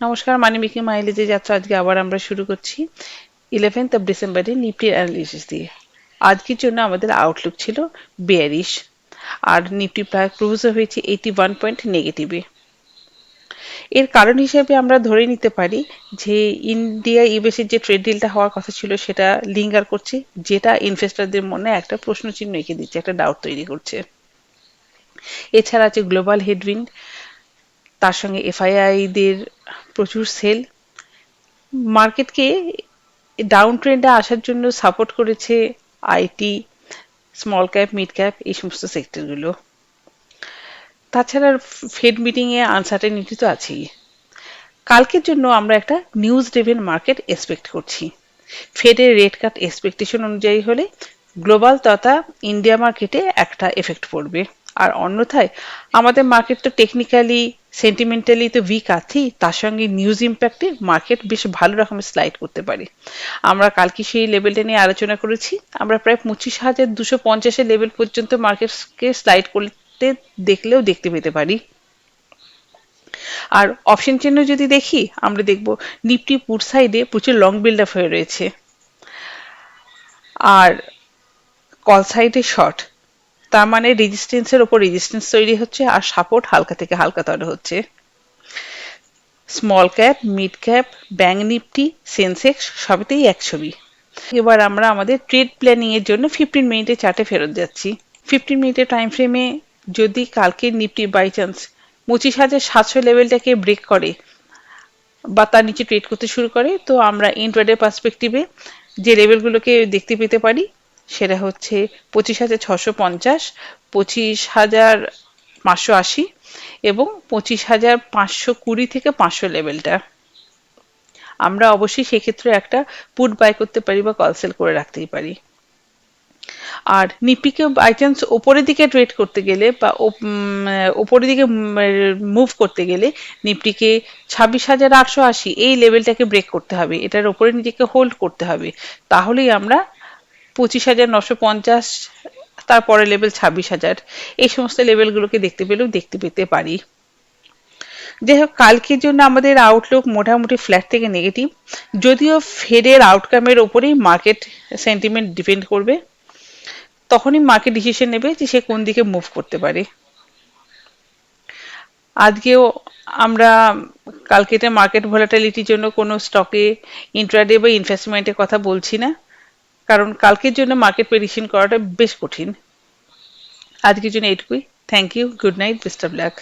নমস্কার মানিমিকি মাইলেজে যাত্রা। আজকে আবার আমরা শুরু করছি ইলেভেন্থ অফ ডিসেম্বরে নিফটির অ্যানালিসিস দিয়ে। আজকের জন্য আমাদের আউটলুক ছিল বেয়ারিশ আর নিফটি প্রায় ক্লোজ হয়েছে এইটি ওয়ান পয়েন্ট নেগেটিভে এর কারণ হিসেবে আমরা ধরে নিতে পারি যে ইন্ডিয়া ইউএসের যে ট্রেড ডিলটা হওয়ার কথা ছিল, সেটা লিঙ্গার করছে, যেটা ইনভেস্টরদের মনে একটা প্রশ্ন চিহ্ন এঁকে দিচ্ছে, একটা ডাউট তৈরি করছে। এছাড়া আছে গ্লোবাল হেডউইন্ড তার সঙ্গে এফআইআইদের প্রচুর সেল মার্কেটকে ডাউন ট্রেন্ডে আসার জন্য সাপোর্ট করেছে IT small cap mid cap এই সমস্ত সেক্টরগুলো তাছাড়া ফেড মিটিংয়ে আনসার্টেনিটি তো আছেই। কালকের জন্য আমরা একটা নিউজ ড্রিভেন মার্কেট এক্সপেক্ট করছি। ফেডের রেট কাট এক্সপেকটেশন অনুযায়ী হলে গ্লোবাল তথা ইন্ডিয়া মার্কেটে একটা এফেক্ট পড়বে। আর অন্যথায় আমাদের মার্কেট তো টেকনিক্যালি সেন্টিমেন্টালি তো উইক আছেই তার সঙ্গে নিউজ ইম্প্যাক্টে মার্কেট বেশ ভালো রকমের স্লাইড করতে পারে। আমরা কালকে সেই লেভেলটা নিয়ে আলোচনা করেছি। আমরা প্রায় পঁচিশ হাজার দুশো পঞ্চাশের লেভেল পর্যন্ত মার্কেটকে স্লাইড করতে দেখলেও দেখতে পেতে পারি। আর অপশন চিহ্ন যদি দেখি, আমরা দেখব নিফটি পুর সাইডে প্রচুর লং বিল্ড আপ হয়ে রয়েছে। আর কল সাইডে শর্ট তার মানে রেজিস্ট্যান্সের ওপর রেজিস্ট্যান্স তৈরি হচ্ছে আর সাপোর্ট হালকা থেকে হালকাতর হচ্ছে। Small cap mid cap bank Nifty Sensex সবেতেই এক ছবি। এবার আমরা আমাদের ট্রেড প্ল্যানিং এর জন্য ফিফটিন মিনিটে চার্টে ফেরত যাচ্ছি। ফিফটিন মিনিটের টাইম ফ্রেমে যদি কালকে নিফটি বাই চান্স পঁচিশ হাজার সাতশো লেভেলটাকে ব্রেক করে বা তার নিচে ট্রেড করতে শুরু করে, তো আমরা ইন্ট্রাডে পার্সপেক্টিভে যে লেভেলগুলোকে দেখতে পেতে পারি সেটা হচ্ছে পঁচিশ হাজার ছশো পঞ্চাশ, পঁচিশ হাজার পাঁচশো আশি এবং পঁচিশ হাজার পাঁচশো কুড়ি থেকে পাঁচশো লেভেলটা। আমরা অবশ্যই সেক্ষেত্রে একটা পুট বাই করতে পারি বা কলসেল করে রাখতেই পারি। আর নিপিকে বাই চান্স ওপরের দিকে ট্রেড করতে গেলে বা ওপরের দিকে মুভ করতে গেলে নিপটিকে ছাব্বিশ হাজার আটশো আশি এই লেভেলটাকে ব্রেক করতে হবে। এটার ওপরে নিজেকে হোল্ড করতে হবে। তাহলেই আমরা পঁচিশ হাজার নশো পঞ্চাশ, তারপরে লেভেল ছাব্বিশ হাজার। এই সমস্ত লেভেলগুলোকে দেখতে পেলেও দেখতে পেতে পারি। যাই হোক কালকের জন্য আমাদের আউটলুক মোটামুটি ফ্ল্যাট থেকে নেগেটিভ যদিও ফেডের আউটকামের ওপরেই মার্কেট সেন্টিমেন্ট ডিপেন্ড করবে। তখনই মার্কেট ডিসিশন নেবে যে সে কোন দিকে মুভ করতে পারে। আজকেও আমরা কালকেতে মার্কেট ভোলাটালিটির জন্য কোনো স্টকে ইন্ট্রাডে বা ইনভেস্টমেন্টের কথা বলছি না। কারণ কালকের জন্য মার্কেট প্রেডিকশন করাটা বেশ কঠিন। আজকের জন্য এইটুকুই। Thank you good night best of luck